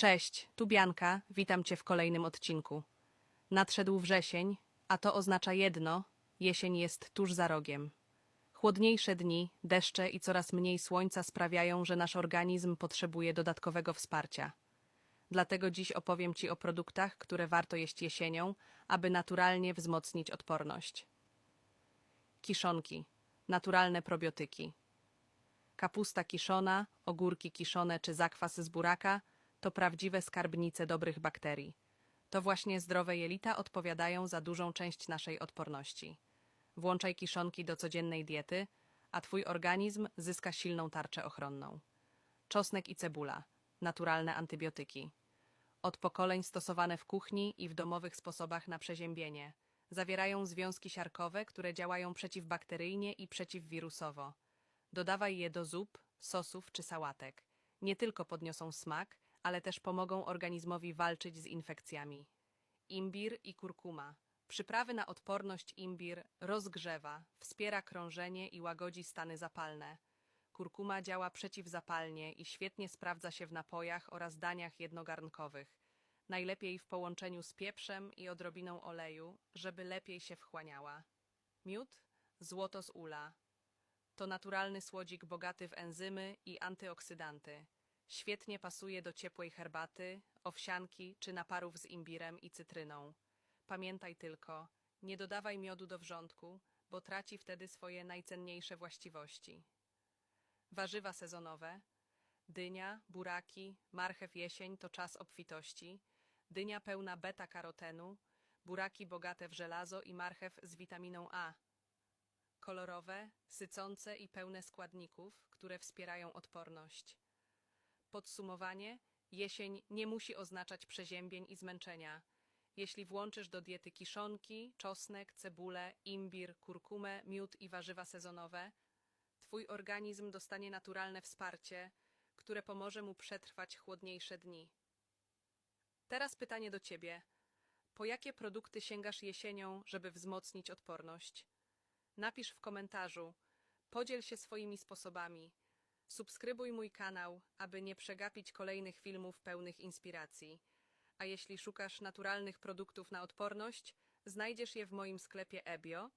Cześć, tu Bianka, witam Cię w kolejnym odcinku. Nadszedł wrzesień, a to oznacza jedno: jesień jest tuż za rogiem. Chłodniejsze dni, deszcze i coraz mniej słońca sprawiają, że nasz organizm potrzebuje dodatkowego wsparcia. Dlatego dziś opowiem Ci o produktach, które warto jeść jesienią, aby naturalnie wzmocnić odporność. Kiszonki naturalne probiotyki. Kapusta kiszona, ogórki kiszone czy zakwas z buraka to prawdziwe skarbnice dobrych bakterii. To właśnie zdrowe jelita odpowiadają za dużą część naszej odporności. Włączaj kiszonki do codziennej diety, a twój organizm zyska silną tarczę ochronną. Czosnek i cebula naturalne antybiotyki. Od pokoleń stosowane w kuchni i w domowych sposobach na przeziębienie. Zawierają związki siarkowe, które działają przeciwbakteryjnie i przeciwwirusowo. Dodawaj je do zup, sosów czy sałatek. Nie tylko podniosą smak, ale też pomogą organizmowi walczyć z infekcjami. Imbir i kurkuma. Przyprawy na odporność imbir rozgrzewa, wspiera krążenie i łagodzi stany zapalne. Kurkuma działa przeciwzapalnie i świetnie sprawdza się w napojach oraz daniach jednogarnkowych. Najlepiej w połączeniu z pieprzem i odrobiną oleju, żeby lepiej się wchłaniała. Miód? Złoto z ula. To naturalny słodzik bogaty w enzymy i antyoksydanty. Świetnie pasuje do ciepłej herbaty, owsianki czy naparów z imbirem i cytryną. Pamiętaj tylko, nie dodawaj miodu do wrzątku, bo traci wtedy swoje najcenniejsze właściwości. Warzywa sezonowe. Dynia, buraki, marchew jesień to czas obfitości. Dynia pełna beta-karotenu, buraki bogate w żelazo i marchew z witaminą A. Kolorowe, sycące i pełne składników, które wspierają odporność. Podsumowanie: jesień nie musi oznaczać przeziębień i zmęczenia. Jeśli włączysz do diety kiszonki, czosnek, cebulę, imbir, kurkumę, miód i warzywa sezonowe, twój organizm dostanie naturalne wsparcie, które pomoże mu przetrwać chłodniejsze dni. Teraz pytanie do ciebie. Po jakie produkty sięgasz jesienią, żeby wzmocnić odporność? Napisz w komentarzu. Podziel się swoimi sposobami. Subskrybuj mój kanał, aby nie przegapić kolejnych filmów pełnych inspiracji. A jeśli szukasz naturalnych produktów na odporność, znajdziesz je w moim sklepie Ebio